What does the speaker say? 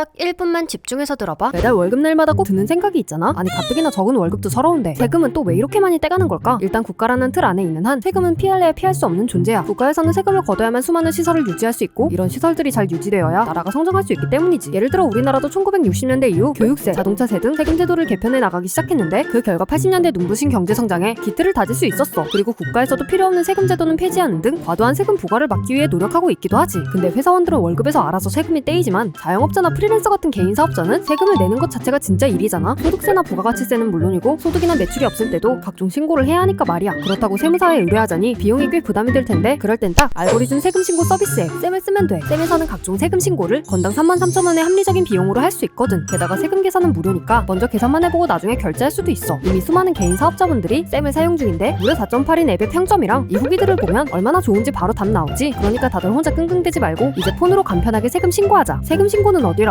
딱 1분만 집중해서 들어봐. 매달 월급날마다 꼭 드는 생각이 있잖아. 아니 가뜩이나 적은 월급도 서러운데 세금은 또 왜 이렇게 많이 떼가는 걸까? 일단 국가라는 틀 안에 있는 한 세금은 피할래야 피할 수 없는 존재야. 국가에서는 세금을 걷어야만 수많은 시설을 유지할 수 있고 이런 시설들이 잘 유지되어야 나라가 성장할 수 있기 때문이지. 예를 들어 우리나라도 1960년대 이후 교육세, 자동차세 등 세금 제도를 개편해 나가기 시작했는데 그 결과 80년대 눈부신 경제 성장에 기틀을 다질 수 있었어. 그리고 국가에서도 필요 없는 세금 제도는 폐지하는 등 과도한 세금 부과를 막기 위해 노력하고 있기도 하지. 근데 회사원들은 월급에서 알아서 세금이 떼이지만 자영업자나 프리랜서 같은 개인 사업자는 세금을 내는 것 자체가 진짜 일이잖아. 소득세나 부가가치세는 물론이고 소득이나 매출이 없을 때도 각종 신고를 해야 하니까 말이야. 그렇다고 세무사에 의뢰하자니 비용이 꽤 부담이 될 텐데 그럴 땐 딱 알고리즘 세금 신고 서비스 앱 쌤을 쓰면 돼. 쌤에서는 각종 세금 신고를 건당 33,000원의 합리적인 비용으로 할 수 있거든. 게다가 세금 계산은 무료니까 먼저 계산만 해보고 나중에 결제할 수도 있어. 이미 수많은 개인 사업자분들이 쌤을 사용 중인데 무려 4.8인 앱의 평점이랑 이 후기들을 보면 얼마나 좋은지 바로 답 나오지. 그러니까 다들 혼자 끙끙대지 말고 이제 폰으로 간편하게 세금 신고하자. 세금 신고는 어디라고?